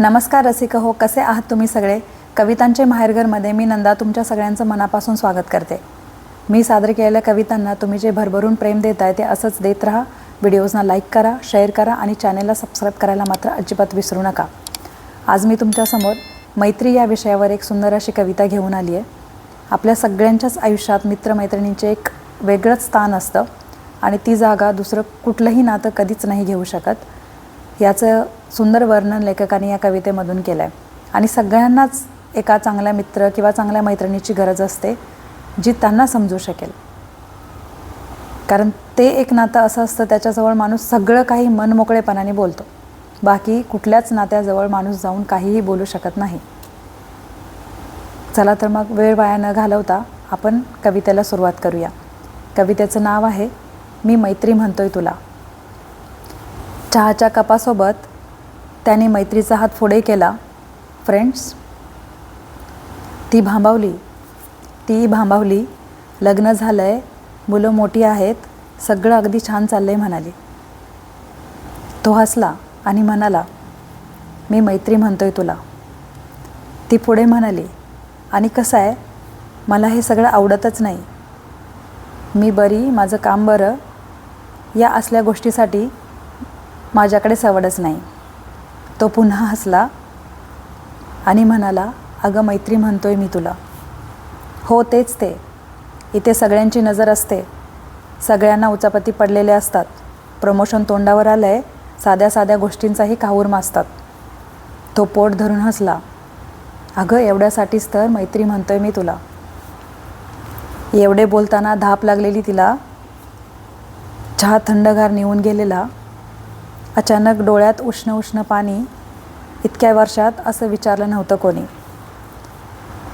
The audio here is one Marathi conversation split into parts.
नमस्कार रसिक हो कसे आहात तुम्ही सगळे? कवितांचे माहेरघरमध्ये मी नंदा तुमच्या सगळ्यांचं मनापासून स्वागत करते. मी सादर केलेल्या कवितांना तुम्ही जे भरभरून प्रेम देत आहे ते असंच देत राहा. व्हिडिओजना लाईक करा शेअर करा आणि चॅनेलला सबस्क्राईब करायला मात्र अजिबात विसरू नका. आज मी तुमच्यासमोर मैत्री या विषयावर एक सुंदर अशी कविता घेऊन आली आहे. आपल्या सगळ्यांच्याच आयुष्यात मित्रमैत्रिणींचे एक वेगळंच स्थान असतं आणि ती जागा दुसरं कुठलंही नातं कधीच नाही घेऊ शकत. याचं सुंदर वर्णन लेखकाने या कवितेमधून केलं आहे आणि सगळ्यांनाच एका चांगल्या मित्र किंवा चांगल्या मैत्रिणीची गरज असते जी त्यांना समजू शकेल. कारण ते एक नातं असं असतं त्याच्याजवळ माणूस सगळं काही मनमोकळेपणाने बोलतो. बाकी कुठल्याच नात्याजवळ माणूस जाऊन काहीही बोलू शकत नाही. चला तर मग वेळ वाया न घालवता आपण कवितेला सुरुवात करूया. कवितेचं नाव आहे मी मैत्री म्हणतोय तुला. चहाच्या कपासोबत त्याने मैत्रीचा हात पुढे केला. फ्रेंड्स ती भांबावली. ती भांबावली. लग्न झालं आहे मुलं मोठी आहेत. सगळं अगदी छान चाललं आहे म्हणाली. तो हसला आणि म्हणाला मी मैत्री म्हणतोय तुला. ती पुढे म्हणाली आणि कसं आहे मला हे सगळं आवडतच नाही. मी बरी माझं काम बरं. या असल्या गोष्टीसाठी माझ्याकडे सवडच नाही. तो पुन्हा हसला आणि म्हणाला अगं मैत्री म्हणतोय मी तुला. हो तेच ते. इथे सगळ्यांची नजर असते. सगळ्यांना उचापती पडलेले असतात. प्रमोशन तोंडावर आलं आहे साध्या साध्या गोष्टींचाही काहूर मासतात. तो पोट धरून हसला. अगं एवढ्यासाठीच तर मैत्री म्हणतोय मी तुला. एवढे बोलताना धाप लागलेली तिला. चहा थंडगार नेऊन गेलेला. अचानक डोळ्यात उष्ण उष्ण पाणी इतक्या वर्षात असं विचारलं नव्हतं कोणी.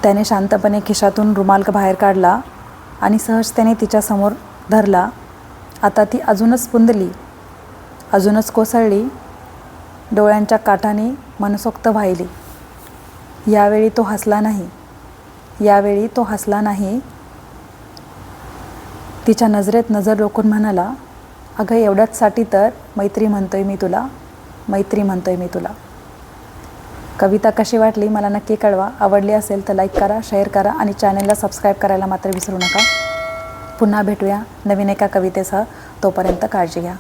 त्याने शांतपणे खिशातून रुमाल बाहेर काढला आणि सहजतेने तिच्यासमोर धरला. आता ती अजूनच पुंदली अजूनच कोसळली डोळ्यांच्या काठाने मनसोक्त वाहिली यावेळी तो हसला नाही. यावेळी तो हसला नाही. तिच्या नजरेत नजर रोखून म्हणाला अगं एवढ्याचसाठी तर मैत्री म्हणतोय मी तुला. मैत्री म्हणतोय मी तुला. कविता कशी वाटली मला नक्की कळवा. आवडली असेल तर लाईक करा शेअर करा आणि चॅनलला सबस्क्राईब करायला मात्र विसरू नका. पुन्हा भेटूया नवीन एका कवितेसह. तोपर्यंत काळजी घ्या.